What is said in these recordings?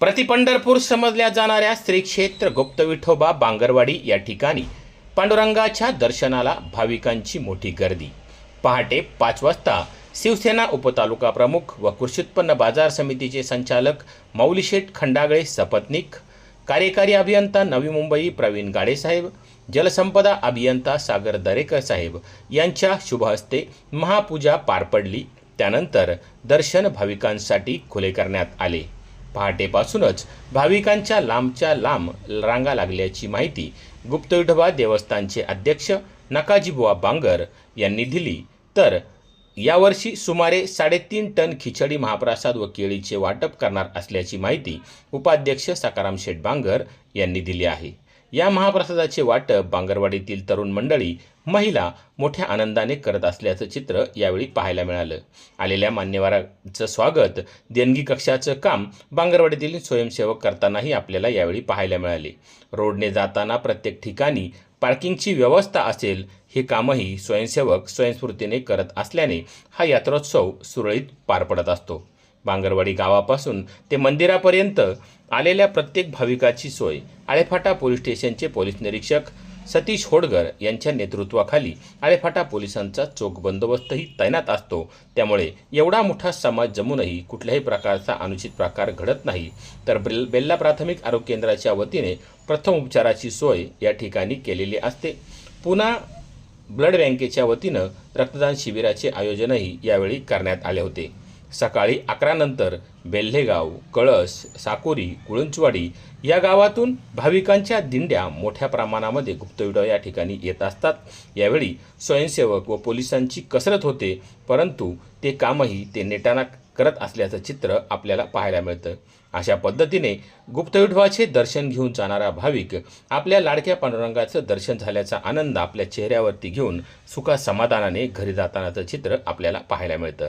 प्रतिपंढरपूर समजल्या जाणाऱ्या श्री क्षेत्र गुप्त विठोबा बांगरवाडी या ठिकाणी पांडुरंगाच्या दर्शनाला भाविकांची मोठी गर्दी. पहाटे पाच वाजता शिवसेना उपतालुका प्रमुख व कृषी उत्पन्न बाजार समितीचे संचालक मौलीशेठ खंडागळे सपत्निक कार्यकारी अभियंता नवी मुंबई प्रवीण गाडेसाहेब जलसंपदा अभियंता सागर दरेकर साहेब यांच्या शुभहस्ते महापूजा पार पडली. त्यानंतर दर्शन भाविकांसाठी खुले करण्यात आले. पहाटेपासूनच भाविकांच्या लांबच्या लांब रांगा लागल्याची माहिती गुप्त विठोबा देवस्थानचे अध्यक्ष नकाजीबुवा बांगर यांनी दिली. तर यावर्षी सुमारे साडेतीन टन खिचडी महाप्रसाद व केळीचे वाटप करणार असल्याची माहिती उपाध्यक्ष सकाराम शेठ बांगर यांनी दिली आहे. या महाप्रसादाचे वाटप बांगरवाडीतील तरुण मंडळी महिला मोठ्या आनंदाने करत असल्याचं चित्र यावेळी पाहायला मिळालं. आलेल्या मान्यवरांचं स्वागत देणगी कक्षाचं काम बांगरवाडीतील स्वयंसेवक करतानाही आपल्याला यावेळी पाहायला मिळाले. रोडने जाताना प्रत्येक ठिकाणी पार्किंगची व्यवस्था असेल हे कामही स्वयंसेवक स्वयंस्फूर्तीने करत असल्याने हा यात्रोत्सव सुरळीत पार पडत असतो. बांगरवाडी गावापासून ते मंदिरापर्यंत आलेल्या प्रत्येक भाविकाची सोय. आळेफाटा पोलीस स्टेशनचे पोलीस निरीक्षक सतीश होडगर यांच्या नेतृत्वाखाली आळेफाटा पोलिसांचा चोख बंदोबस्तही तैनात असतो. त्यामुळे एवढा मोठा समाज जमूनही कुठल्याही प्रकारचा अनुचित प्रकार घडत नाही. तर बेल बेल्ला प्राथमिक आरोग्य केंद्राच्या वतीने प्रथम उपचाराची सोय या ठिकाणी केलेली असते. पुन्हा ब्लड बँकेच्या वतीनं रक्तदान शिबिराचे आयोजनही यावेळी करण्यात आले होते. सकाळी अकरानंतर बेल्हेगाव कळस साकोरी कुळंचवाडी या गावातून भाविकांच्या दिंड्या मोठ्या प्रमाणामध्ये गुप्तविडा या ठिकाणी येत असतात. यावेळी स्वयंसेवक व पोलिसांची कसरत होते परंतु ते कामही ते नेटाना करत असल्याचं चित्र आपल्याला पाहायला मिळतं. अशा पद्धतीने गुप्तविठवाचे दर्शन घेऊन जाणारा भाविक आपल्या लाडक्या पांडुरंगाचं दर्शन झाल्याचा आनंद आपल्या चेहऱ्यावरती घेऊन सुखा समाधानाने घरी जातानाचं चित्र आपल्याला पाहायला मिळतं.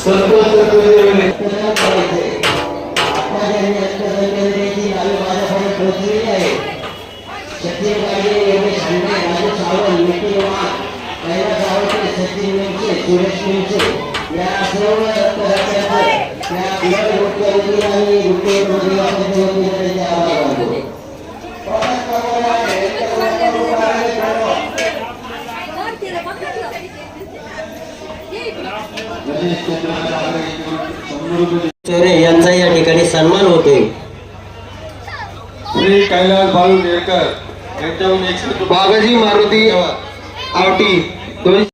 पासून अर्धा किलोमीटरच्या अंतरावर ज्यांच्या ज्यांच्या गाड्या एक रुपये धन्यवाद यासाठी गाड्या येतात ते कृपया आपण काढून घ्यायचं आहे चेहरे यांचा या ठिकाणी सन्मान होतोय. श्री कैलास बाळू केळकर यांच्याहून एकशे बाबाजी मारुती आवटी दोनशे